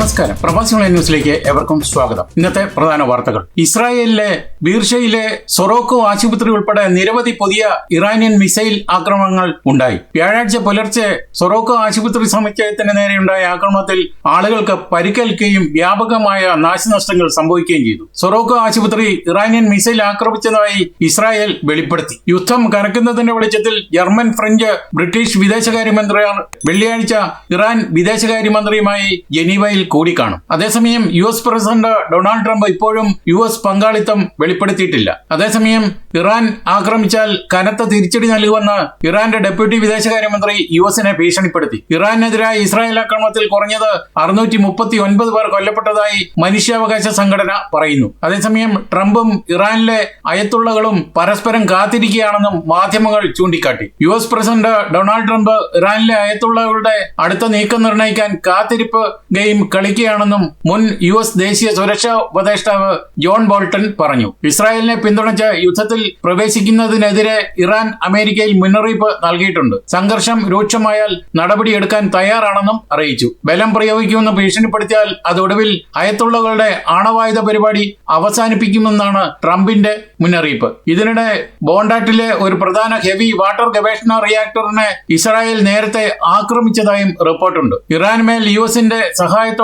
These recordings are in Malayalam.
നമസ്കാരം. പ്രവാസികളെ ന്യൂസിലേക്ക് എവർക്കും സ്വാഗതം. ഇന്നത്തെ പ്രധാന വാർത്തകൾ. ഇസ്രായേലിലെ ബീർഷയിലെ സൊറോക്കോ ആശുപത്രി ഉൾപ്പെടെ നിരവധി പുതിയ ഇറാനിയൻ മിസൈൽ ആക്രമണങ്ങൾ ഉണ്ടായി. വ്യാഴാഴ്ച പുലർച്ചെ സൊറോക്കോ ആശുപത്രി സമുച്ചയത്തിന് നേരെയുണ്ടായ ആക്രമണത്തിൽ ആളുകൾക്ക് പരിക്കേൽക്കുകയും വ്യാപകമായ നാശനഷ്ടങ്ങൾ സംഭവിക്കുകയും ചെയ്തു. സൊറോക്കോ ആശുപത്രി ഇറാനിയൻ മിസൈൽ ആക്രമിച്ചതായി ഇസ്രായേൽ വെളിപ്പെടുത്തി. യുദ്ധം കനക്കുന്നതിന്റെ വെളിച്ചത്തിൽ ജർമ്മൻ ഫ്രഞ്ച് ബ്രിട്ടീഷ് വിദേശകാര്യമന്ത്രിമാർ വെള്ളിയാഴ്ച ഇറാൻ വിദേശകാര്യമന്ത്രിയുമായി ജനീവയിൽ കൂടിക്കാണും. അതേസമയം U S president Donald Trump ഇപ്പോഴും യു എസ് പങ്കാളിത്തം വെളിപ്പെടുത്തിയിട്ടില്ല. അതേസമയം ഇറാൻ ആക്രമിച്ചാൽ കനത്ത തിരിച്ചടി നൽകുമെന്ന് ഇറാന്റെ ഡെപ്യൂട്ടി വിദേശകാര്യമന്ത്രി യു എസിനെ ഭീഷണിപ്പെടുത്തി. ഇറാനെതിരായ ഇസ്രായേൽ ആക്രമണത്തിൽ കുറഞ്ഞത് അറുന്നൂറ്റി മുപ്പത്തി ഒൻപത് പേർ കൊല്ലപ്പെട്ടതായി മനുഷ്യാവകാശ സംഘടന പറയുന്നു. അതേസമയം ട്രംപും ഇറാനിലെ അയത്തുള്ളകളും പരസ്പരം കാത്തിരിക്കുകയാണെന്നും മാധ്യമങ്ങൾ ചൂണ്ടിക്കാട്ടി. U S president Donald Trump ഇറാനിലെ അയത്തുള്ളകളുടെ അടുത്ത നീക്കം നിർണയിക്കാൻ കാത്തിരിപ്പ് ഗെയിം കളിക്കുകയാണെന്നും മുൻ യു എസ് ദേശീയ സുരക്ഷാ ഉപദേഷ്ടാവ് ജോൺ ബോൾട്ടൺ പറഞ്ഞു. ഇസ്രായേലിനെ പിന്തുണച്ച് യുദ്ധത്തിൽ പ്രവേശിക്കുന്നതിനെതിരെ ഇറാൻ അമേരിക്കയിൽ മുന്നറിയിപ്പ് നൽകിയിട്ടുണ്ട്. സംഘർഷം രൂക്ഷമായാൽ നടപടിയെടുക്കാൻ തയ്യാറാണെന്നും അറിയിച്ചു. ബലം പ്രയോഗിക്കുമെന്ന് ഭീഷണിപ്പെടുത്തിയാൽ അതൊടുവിൽ അയത്തുള്ളകളുടെ ആണവായുധ പരിപാടി അവസാനിപ്പിക്കുമെന്നാണ് ട്രംപിന്റെ മുന്നറിയിപ്പ്. ഇതിനിടെ ബോണ്ടാട്ടിലെ ഒരു പ്രധാന ഹെവി വാട്ടർ ഗവേഷണ റിയാക്ടറിനെ ഇസ്രായേൽ നേരത്തെ ആക്രമിച്ചതായും റിപ്പോർട്ടുണ്ട്. ഇറാൻ മേൽ യു എസിന്റെ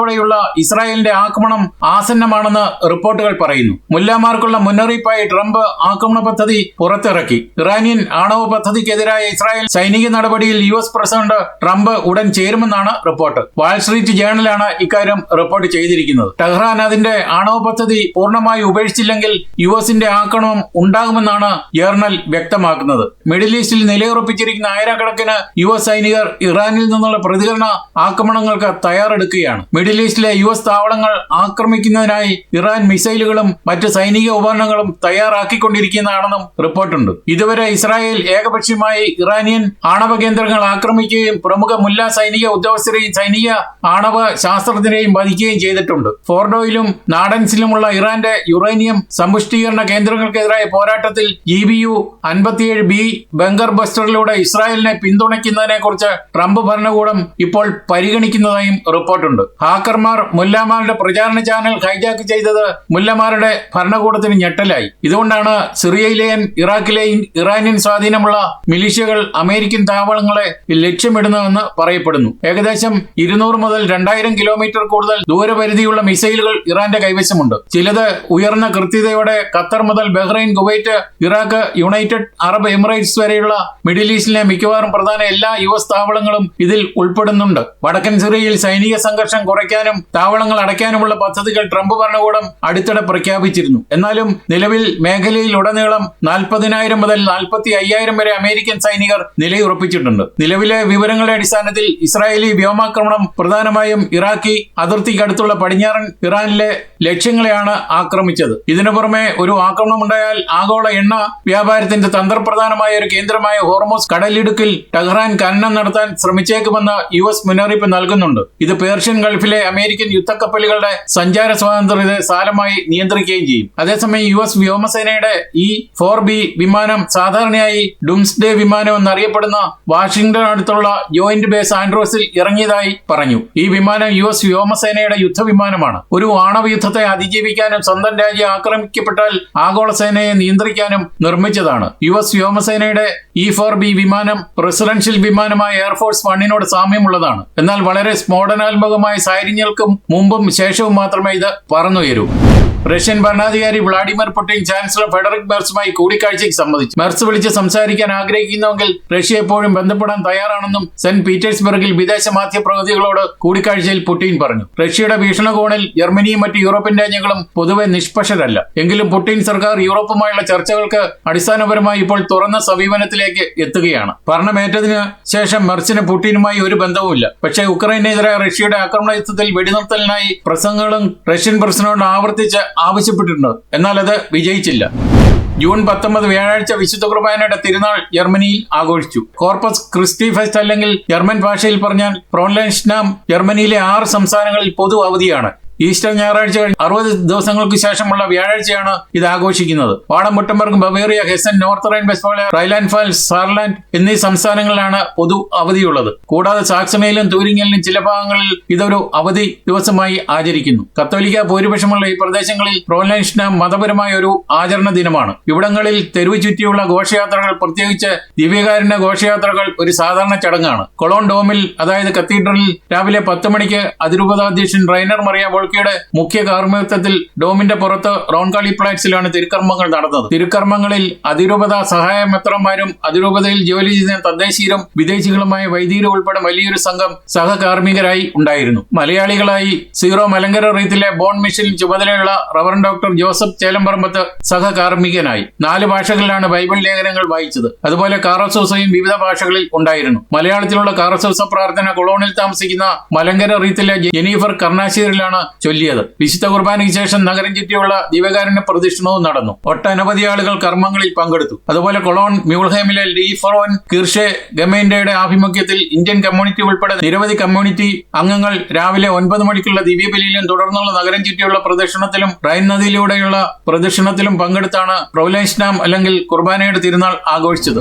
സഹായത്തോടെയുള്ള ഇസ്രായേലിന്റെ ആക്രമണം ആസന്നമാണെന്ന് റിപ്പോർട്ടുകൾ പറയുന്നു. മുല്ലമാർക്കുള്ള മുന്നറിയിപ്പായി ട്രംപ് ആക്രമണ പദ്ധതി പുറത്തിറക്കി. ഇറാനിയൻ ആണവ പദ്ധതിക്കെതിരായ ഇസ്രായേൽ സൈനിക നടപടിയിൽ യു എസ് പ്രസിഡന്റ് ട്രംപ് ഉടൻ ചേരുമെന്നാണ് റിപ്പോർട്ട്. വാൾസ്ട്രീറ്റ് ജേണലാണ് ഇക്കാര്യം റിപ്പോർട്ട് ചെയ്തിരിക്കുന്നത്. ടെഹ്റാൻ അതിന്റെ ആണവ പദ്ധതി പൂർണമായി ഉപേക്ഷിച്ചില്ലെങ്കിൽ യു എസിന്റെ ആക്രമണം ഉണ്ടാകുമെന്നാണ് ജേർണൽ വ്യക്തമാക്കുന്നത്. മിഡിൽ ഈസ്റ്റിൽ നിലയുറപ്പിച്ചിരിക്കുന്ന ആയിരക്കണക്കിന് യു എസ് സൈനികർ ഇറാനിൽ നിന്നുള്ള പ്രതികരണ ആക്രമണങ്ങൾക്ക് തയ്യാറെടുക്കുകയാണ്. മിഡിൽ ഈസ്റ്റിലെ യു എസ് താവളങ്ങൾ ആക്രമിക്കുന്നതിനായി ഇറാൻ മിസൈലുകളും മറ്റ് സൈനിക ഉപകരണങ്ങളും തയ്യാറാക്കിക്കൊണ്ടിരിക്കുന്നതാണെന്നും റിപ്പോർട്ടുണ്ട്. ഇതുവരെ ഇസ്രായേൽ ഏകപക്ഷീയമായി ഇറാനിയൻ ആണവ കേന്ദ്രങ്ങൾ ആക്രമിക്കുകയും പ്രമുഖ മുല്ല സൈനിക ഉദ്യോഗസ്ഥരെയും സൈനിക ആണവ ശാസ്ത്രജ്ഞരെയും വധിക്കുകയും ചെയ്തിട്ടുണ്ട്. ഫോർഡോയിലും നാഡൻസിലുമുള്ള ഇറാന്റെ യുറേനിയം സമ്പുഷ്ടീകരണ കേന്ദ്രങ്ങൾക്കെതിരായ പോരാട്ടത്തിൽ ജി ബി യു അൻപത്തിയേഴ് ബി ബംഗർ ബസ്റ്ററിലൂടെ ഇസ്രായേലിനെ പിന്തുണയ്ക്കുന്നതിനെ കുറിച്ച് ട്രംപ് ഭരണകൂടം ഇപ്പോൾ പരിഗണിക്കുന്നതായും റിപ്പോർട്ടുണ്ട്. ഹാക്കർമാർ മുല്ലമാരുടെ പ്രചാരണ ചാനൽ ഹൈജാക്ക് ചെയ്തത് മുല്ലമാരുടെ ഭരണകൂടത്തിന് ഞെട്ടലായി. ഇതുകൊണ്ടാണ് സിറിയയിലെയും ഇറാഖിലെയും ഇറാനിയൻ സ്വാധീനമുള്ള മിലിഷ്യകൾ അമേരിക്കൻ താവളങ്ങളെ ലക്ഷ്യമിടുന്നതെന്ന് പറയപ്പെടുന്നു. ഏകദേശം ഇരുന്നൂറ് മുതൽ രണ്ടായിരം കിലോമീറ്റർ കൂടുതൽ ദൂരപരിധിയുള്ള മിസൈലുകൾ ഇറാന്റെ കൈവശമുണ്ട്. ചിലത് ഉയർന്ന കൃത്യതയോടെ ഖത്തർ മുതൽ Bahrain Kuwait Iraq United Arab Emirates വരെയുള്ള മിഡിൽ ഈസ്റ്റിലെ മിക്കവാറും പ്രധാന എല്ലാ യു എസ് താവളങ്ങളും ഇതിൽ ഉൾപ്പെടുന്നുണ്ട്. വടക്കൻ സിറിയയിൽ സൈനിക സംഘർഷം കുറയ്ക്കാനും താവളങ്ങൾ അടയ്ക്കാനുമുള്ള പദ്ധതികൾ ട്രംപ് ഭരണകൂടം അടുത്തിടെ പ്രഖ്യാപിച്ചിരുന്നു. എന്നാലും നിലവിൽ മേഖലയിൽ ഉടനീളം നാൽപ്പതിനായിരം മുതൽ നാൽപ്പത്തി അയ്യായിരം വരെ അമേരിക്കൻ സൈനികർ നിലയുറപ്പിച്ചിട്ടുണ്ട്. നിലവിലെ വിവരങ്ങളുടെ അടിസ്ഥാനത്തിൽ ഇസ്രായേലി വ്യോമാക്രമണം പ്രധാനമായും ഇറാഖി അതിർത്തിക്കടുത്തുള്ള പടിഞ്ഞാറൻ ഇറാനിലെ ലക്ഷ്യങ്ങളെയാണ് ആക്രമിച്ചത്. ഇതിനു പുറമെ ഒരു ആക്രമണം ഉണ്ടായാൽ ആഗോള എണ്ണ വ്യാപാരത്തിന്റെ തന്ത്രപ്രധാനമായ ഒരു കേന്ദ്രമായ ഹോർമോസ് കടലിടുക്കിൽ ടെഹ്റാൻ ഖനനം നടത്താൻ ശ്രമിച്ചേക്കുമെന്ന് യു എസ് മുന്നറിയിപ്പ് നൽകുന്നുണ്ട്. ഇത് പേർഷ്യൻ ഗൾഫിലെ അമേരിക്കൻ യുദ്ധക്കപ്പലുകളുടെ സഞ്ചാര സ്വാതന്ത്ര്യത്തെ സാരമായി നിയന്ത്രിക്കുകയും ചെയ്യും. അതേസമയം യു എസ് വ്യോമസേനയുടെ ഈ ഫോർ ബി വിമാനം സാധാരണയായി ഡുംസ്ഡേ വിമാനം എന്നറിയപ്പെടുന്ന വാഷിംഗ്ടൺ അടുത്തുള്ള ജോയിന്റ് ബേസ് ആൻഡ്രോസിൽ ഇറങ്ങിയതായി പറഞ്ഞു. ഈ വിമാനം യു എസ് വ്യോമസേനയുടെ യുദ്ധവിമാനമാണ്. ഒരു ആണവ യുദ്ധത്തെ അതിജീവിക്കാനും സ്വന്തം രാജ്യം ആക്രമിക്കപ്പെട്ടാൽ ആഗോള സേനയെ നിയന്ത്രിക്കാനും നിർമ്മിച്ചതാണ്. യു എസ് വ്യോമസേനയുടെ ഇ ഫോർ ബി വിമാനം പ്രസിഡൻഷ്യൽ വിമാനമായ എയർഫോഴ്സ് വണ്ണിനോട് സാമ്യമുള്ളതാണ്. എന്നാൽ വളരെ സ്ഫോടനാത്മകമായ സാഹചര്യങ്ങൾക്കും മുമ്പും ശേഷവും മാത്രമേ ഇത് പറന്നുയരൂ. റഷ്യൻ ഭരണാധികാരി വ്ളാഡിമിർ പുടിൻ ചാൻസലർ ഫെഡറിക് മെർസുമായി കൂടിക്കാഴ്ചയ്ക്ക് സമ്മതിച്ചു. മെർസ് വിളിച്ച് സംസാരിക്കാൻ ആഗ്രഹിക്കുന്നുവെങ്കിൽ റഷ്യ എപ്പോഴും ബന്ധപ്പെടാൻ തയ്യാറാണെന്നും സെന്റ് പീറ്റേഴ്സ്ബർഗിൽ വിദേശ മാധ്യമപ്രതിനിധികളോട് കൂടിക്കാഴ്ചയിൽ പുടിൻ പറഞ്ഞു. റഷ്യയുടെ ഭീഷണകോണിൽ ജർമ്മനിയും മറ്റ് യൂറോപ്യൻ രാജ്യങ്ങളും പൊതുവെ നിഷ്പക്ഷരല്ല. എങ്കിലും പുടിൻ സർക്കാർ യൂറോപ്പുമായുള്ള ചർച്ചകൾക്ക് അടിസ്ഥാനപരമായി ഇപ്പോൾ തുറന്ന സമീപനത്തിലേക്ക് എത്തുകയാണ്. ഭരണമേറ്റതിന് ശേഷം മെർസിന് പുടിനുമായി ഒരു ബന്ധവുമില്ല. പക്ഷേ ഉക്രൈനെതിരായ റഷ്യയുടെ ആക്രമണ യുദ്ധത്തിൽ വെടിനിർത്തലിനായി പ്രസംഗങ്ങളും റഷ്യൻ പ്രസിഡന്റ് ആവർത്തിച്ച് ആവശ്യപ്പെട്ടിട്ടുണ്ട്. എന്നാൽ അത് വിജയിച്ചില്ല. ജൂൺ പത്തൊമ്പത് വ്യാഴാഴ്ച വിശുദ്ധ കുർബാനയുടെ തിരുനാൾ ജർമ്മനിയിൽ ആഘോഷിച്ചു. കോർപ്പസ് ക്രിസ്റ്റി ഫെസ്റ്റ് അല്ലെങ്കിൽ ജർമ്മൻ ഭാഷയിൽ പറഞ്ഞാൽ പ്രോൺലൻഷ്നാം ജർമ്മനിയിലെ ആറ് സംസ്ഥാനങ്ങളിൽ പൊതു അവധിയാണ്. ഈസ്റ്റർ ഞായറാഴ്ച കഴിഞ്ഞ് അറുപത് ദിവസങ്ങൾക്ക് ശേഷമുള്ള വ്യാഴാഴ്ചയാണ് ഇത് ആഘോഷിക്കുന്നത്. Baden Württemberg Bavaria Hessen North Rhine Westphalia Rhineland Pfalz Saarland എന്നീ സംസ്ഥാനങ്ങളിലാണ് പൊതു അവധിയുള്ളത്. കൂടാതെ സാക്സമയിലും തൂരിങ്ങലിലും ചില ഭാഗങ്ങളിൽ ഇതൊരു അവധി ദിവസമായി ആചരിക്കുന്നു. കത്തോലിക്ക ഭൂരിപക്ഷമുള്ള ഈ പ്രദേശങ്ങളിൽ പ്രോലൻഷ്ന മതപരമായ ഒരു ആചരണ ദിനമാണ്. ഇവിടങ്ങളിൽ തെരുവ് ചുറ്റിയുള്ള ഘോഷയാത്രകൾ പ്രത്യേകിച്ച് ദിവ്യകാരുണ്യ ഘോഷയാത്രകൾ ഒരു സാധാരണ ചടങ്ങാണ്. കൊളോൺ ഡോമിൽ അതായത് കത്തീഡ്രലിൽ രാവിലെ പത്ത് മണിക്ക് അതിരൂപതാധ്യക്ഷൻ റൈനർ മറിയ ബോൾക്കിയുടെ മുഖ്യ കാർമ്മികത്വത്തിൽ ഡോമിന്റെ പുറത്ത് റോൺകാളി പ്ലാറ്റ്സിലാണ് തിരുക്കർമ്മങ്ങൾ നടന്നത്. തിരുക്കർമ്മങ്ങളിൽ അതിരൂപത സഹായ മെത്രന്മാരും അതിരൂപതയിൽ ജോലി ചെയ്യുന്ന തദ്ദേശീയരും വിദേശികളുമായ വൈദികരും ഉൾപ്പെടെ വലിയൊരു സംഘം സഹകാർമ്മികരായി ഉണ്ടായിരുന്നു. മലയാളികളായി സീറോ മലങ്കര റീത്തിലെ ബോൺ മിഷൻ ചുമതലയുള്ള റവറൻ ഡോക്ടർ ജോസഫ് ചേലമ്പറമ്പത്ത് സഹകാർമ്മികനായി. നാല് ഭാഷകളിലാണ് ബൈബിൾ ലേഖനങ്ങൾ വായിച്ചത്. അതുപോലെ കാറസോസയും വിവിധ ഭാഷകളിൽ ഉണ്ടായിരുന്നു. മലയാളത്തിലുള്ള കാറസോസ പ്രാർത്ഥന കൊളോണിൽ താമസിക്കുന്ന മലങ്കര റീത്തിലെ ജെനീഫർ കർണാശീറിലാണ് ചൊല്ലിയത്. വിശുദ്ധ കുർബാനയ്ക്ക് ശേഷം നഗരം ചുറ്റിയുള്ള ദിവകാരുണ്യ പ്രദക്ഷിണവും നടന്നു. ഒട്ടനവധി ആളുകൾ കർമ്മങ്ങളിൽ പങ്കെടുത്തു. അതുപോലെ കൊളോൺ മ്യൂൾഹേമിലെ ലീഫറോൻ കിർഷെ ഗമേൻഡയുടെ ആഭിമുഖ്യത്തിൽ ഇന്ത്യൻ കമ്മ്യൂണിറ്റി ഉൾപ്പെടെ നിരവധി കമ്മ്യൂണിറ്റി അംഗങ്ങൾ രാവിലെ ഒൻപത് മണിക്കുള്ള ദിവ്യബലിയിലും തുടർന്നുള്ള നഗരം ചുറ്റിയുള്ള പ്രദക്ഷിണത്തിലും റൈൻ നദിയിലൂടെയുള്ള പ്രദക്ഷിണത്തിലും പങ്കെടുത്താണ് പ്രൊവലൈസ്നാം അല്ലെങ്കിൽ കുർബാനയുടെ തിരുനാൾ ആഘോഷിച്ചത്.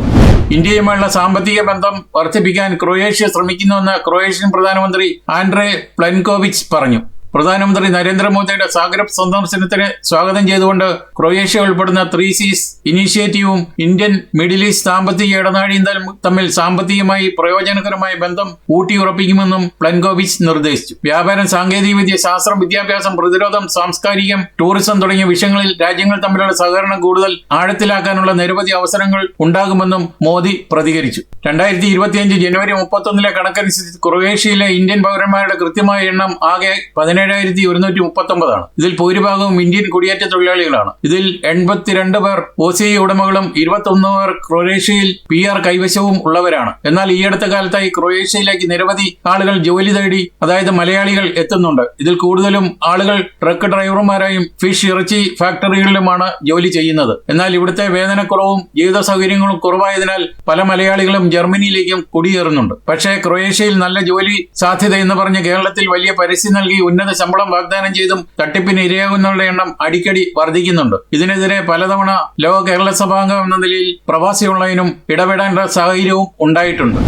ഇന്ത്യയുമായുള്ള സാമ്പത്തിക ബന്ധം വർദ്ധിപ്പിക്കാൻ ക്രൊയേഷ്യ ശ്രമിക്കുന്നുവെന്ന് ക്രൊയേഷ്യൻ പ്രധാനമന്ത്രി ആൻഡ്രേ പ്ലൻകോവിച്ച് പറഞ്ഞു. പ്രധാനമന്ത്രി നരേന്ദ്രമോദിയുടെ സാഗ്രബ് സന്ദർശനത്തിന് സ്വാഗതം ചെയ്തുകൊണ്ട് ക്രൊയേഷ്യ ഉൾപ്പെടുന്ന ത്രീ സീസ് ഇനീഷ്യേറ്റീവും ഇന്ത്യൻ മിഡിൽ ഈസ്റ്റ് സാമ്പത്തിക ഇടനാഴിയും തമ്മിൽ- സാമ്പത്തികമായി പ്രയോജനകരമായ ബന്ധം ഊട്ടിയുറപ്പിക്കുമെന്നും പ്ലൻകോവിച്ച് നിർദ്ദേശിച്ചു. വ്യാപാരം സാങ്കേതികവിദ്യ ശാസ്ത്രം വിദ്യാഭ്യാസം പ്രതിരോധം സാംസ്കാരികം ടൂറിസം തുടങ്ങിയ വിഷയങ്ങളിൽ രാജ്യങ്ങൾ തമ്മിലുള്ള സഹകരണം കൂടുതൽ ആഴത്തിലാക്കാനുള്ള നിരവധി അവസരങ്ങൾ ഉണ്ടാകുമെന്നും മോദി പ്രതികരിച്ചു. രണ്ടായിരത്തി ഇരുപത്തിയഞ്ച് ജനുവരി മുപ്പത്തൊന്നിലെ കണക്കനുസരിച്ച് ക്രൊയേഷ്യയിലെ ഇന്ത്യൻ പൗരന്മാരുടെ കൃത്യമായ എണ്ണം ആകെ പതിനേഴായിരത്തി ഒരുന്നൂറ്റി മുപ്പത്തി ഒമ്പതാണ് ഇതിൽ ഭൂരിഭാഗവും ഇന്ത്യൻ കുടിയേറ്റ തൊഴിലാളികളാണ്. ഇതിൽ എൺപത്തിരണ്ട് പേർ ഒ സി ഉടമകളും ഇരുപത്തൊന്ന് പേർ ക്രൊയേഷ്യയിൽ പി ആർ കൈവശവും ഉള്ളവരാണ്. എന്നാൽ ഈ അടുത്ത കാലത്തായി ക്രൊയേഷ്യയിലേക്ക് നിരവധി ആളുകൾ ജോലി തേടി അതായത് മലയാളികൾ എത്തുന്നുണ്ട്. ഇതിൽ കൂടുതലും ആളുകൾ ട്രക്ക് ഡ്രൈവർമാരായും ഫിഷ് ഇറച്ചി ഫാക്ടറികളിലുമാണ് ജോലി ചെയ്യുന്നത്. എന്നാൽ ഇവിടുത്തെ വേതനക്കുറവും ജീവിത സൗകര്യങ്ങളും കുറവായതിനാൽ പല മലയാളികളും ജർമ്മനിയിലേക്കും കുടിയേറുന്നുണ്ട്. പക്ഷേ ക്രൊയേഷ്യയിൽ നല്ല ജോലി സാധ്യത എന്ന് പറഞ്ഞ് കേരളത്തിൽ വലിയ പരസ്യം നൽകി ഉന്നത ശമ്പളം വാഗ്ദാനം ചെയ്തും തട്ടിപ്പിന് ഇരയാകുന്നവരുടെ എണ്ണം അടിക്കടി വർദ്ധിക്കുന്നുണ്ട്. ഇതിനെതിരെ പലതവണ ലോക കേരള സഭാംഗം എന്ന നിലയിൽ പ്രവാസി ഓൺലൈനും ഇടപെടേണ്ട സാഹചര്യവും ഉണ്ടായിട്ടുണ്ട്.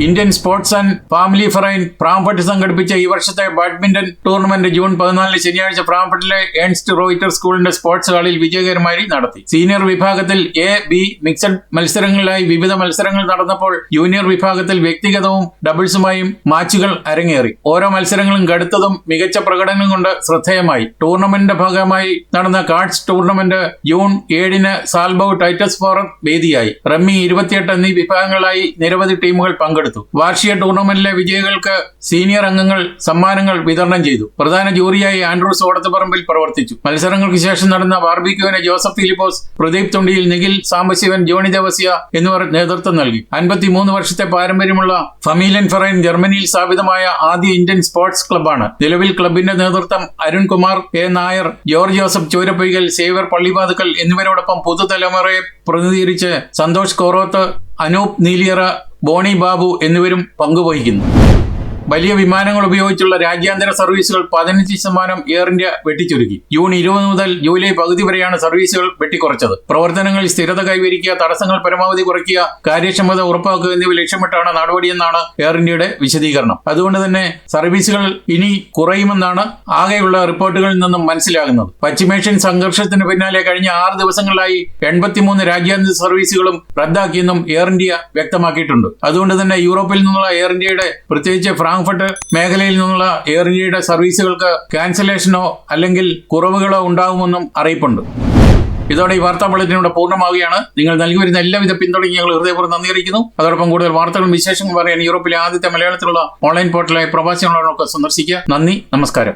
ഇന്ത്യൻ സ്പോർട്സ് ആൻഡ് ഫാമിലി ഫറൈൻ പ്രാംഫട്ട് സംഘടിപ്പിച്ച ഈ വർഷത്തെ ബാഡ്മിന്റൺ ടൂർണമെന്റ് ജൂൺ പതിനാലിന് ശനിയാഴ്ച പ്രാംഫട്ടിലെ ഏൺസ്റ്റ് റോയിറ്റർ സ്കൂളിന്റെ സ്പോർട്സ് ഹാളിൽ വിജയകരമായി നടത്തി. സീനിയർ വിഭാഗത്തിൽ എ ബി മിക്സഡ് മത്സരങ്ങളിലായി വിവിധ മത്സരങ്ങൾ നടന്നപ്പോൾ ജൂനിയർ വിഭാഗത്തിൽ വ്യക്തിഗതവും ഡബിൾസുമായും മാച്ചുകൾ അരങ്ങേറി. ഓരോ മത്സരങ്ങളും കടുത്തതും മികച്ച പ്രകടനം കൊണ്ട് ശ്രദ്ധേയമായി. ടൂർണമെന്റിന്റെ ഭാഗമായി നടന്ന കാർഡ്സ് ടൂർണമെന്റ് ജൂൺ ഏഴിന് സാൽബൌ ടൈറ്റസ് ഫോറം വേദിയായി. റമ്മി ഇരുപത്തിയെട്ട് എന്നീ വിഭാഗങ്ങളായി നിരവധി ടീമുകൾ പങ്കെടുത്തു. വാർഷിക ടൂർണമെന്റിലെ വിജയികൾക്ക് സീനിയർ അംഗങ്ങൾ സമ്മാനങ്ങൾ വിതരണം ചെയ്തു. പ്രധാന ജൂറിയായി ആൻഡ്രൂസ് ഓടത്തുപറമ്പിൽ പ്രവർത്തിച്ചു. മത്സരങ്ങൾക്ക് ശേഷം നടന്ന ബാർബിക്യുവിന് ജോസഫ് ഫിലിപ്പോസ് പ്രദീപ് തുണ്ടിയിൽ നിഖിൽ സാംബശിവൻ ജോണി ദേവസ്യ എന്നിവർ നേതൃത്വം നൽകി. അൻപത്തിമൂന്ന് വർഷത്തെ പാരമ്പര്യമുള്ള ഫമീലൻ ഫെറൈൻ ജർമ്മനിയിൽ സ്ഥാപിതമായ ആദ്യ ഇന്ത്യൻ സ്പോർട്സ് ക്ലബ്ബാണ്. നിലവിൽ ക്ലബിന്റെ നേതൃത്വം അരുൺകുമാർ എ നായർ ജോർജ് ജോസഫ് ചോരപ്പൊയ്കൽ സേവർ പള്ളിവാതുക്കൽ എന്നിവരോടൊപ്പം പുതുതലമുറയെ പ്രതിനിധീകരിച്ച് സന്തോഷ് കോറോത്ത് അനൂപ് നീലിയറ ബോണി ബാബു എന്നിവരും പങ്കുവഹിക്കുന്നു വലിയ വിമാനങ്ങൾ ഉപയോഗിച്ചുള്ള രാജ്യാന്തര സർവീസുകൾ പതിനഞ്ച് ശതമാനം എയർ ഇന്ത്യ വെട്ടിച്ചുരുക്കി. ജൂൺ ഇരുപത് മുതൽ ജൂലൈ പകുതി വരെയാണ് സർവീസുകൾ വെട്ടിക്കുറച്ചത്. പ്രവർത്തനങ്ങളിൽ സ്ഥിരത കൈവരിക്കുക തടസ്സങ്ങൾ പരമാവധി കുറയ്ക്കുക കാര്യക്ഷമത ഉറപ്പാക്കുക എന്നിവ ലക്ഷ്യമിട്ടാണ് നടപടിയെന്നാണ് എയർ ഇന്ത്യയുടെ വിശദീകരണം. അതുകൊണ്ട് തന്നെ സർവീസുകൾ ഇനി കുറയുമെന്നാണ് ആകെയുള്ള റിപ്പോർട്ടുകളിൽ നിന്നും മനസ്സിലാകുന്നത്. പശ്ചിമേഷ്യൻ സംഘർഷത്തിന് പിന്നാലെ കഴിഞ്ഞ ആറ് ദിവസങ്ങളിലായി എൺപത്തിമൂന്ന് രാജ്യാന്തര സർവീസുകളും റദ്ദാക്കിയെന്നും എയർ ഇന്ത്യ വ്യക്തമാക്കിയിട്ടുണ്ട്. അതുകൊണ്ട് തന്നെ യൂറോപ്പിൽ നിന്നുള്ള എയർ ഇന്ത്യയുടെ പ്രത്യേകിച്ച് ഫ്രാങ്ക്ഫർട്ട് മേഖലയിൽ നിന്നുള്ള എയർ ഇന്ത്യയുടെ സർവീസുകൾക്ക് ക്യാൻസലേഷനോ അല്ലെങ്കിൽ കുറവുകളോ ഉണ്ടാകുമെന്നും അറിയിപ്പുണ്ട്. ഇതോടെ ഈ വാർത്താ ബുള്ളറ്റിൻ പൂർണമാവുകയാണ്. നിങ്ങൾ നൽകി വരുന്ന എല്ലാവിധ പിന്തുണയ്ക്ക് ഞങ്ങൾ ഹൃദയപൂർവം നന്ദി അറിയിക്കുന്നു. അതോടൊപ്പം കൂടുതൽ വാർത്തകളും വിശേഷങ്ങളും പറയാൻ യൂറോപ്പിലെ ആദ്യത്തെ മലയാളത്തിലുള്ള ഓൺലൈൻ പോർട്ടലായ പ്രവാസികളോടൊക്കെ സന്ദർശിക്കുക. നന്ദി നമസ്കാരം.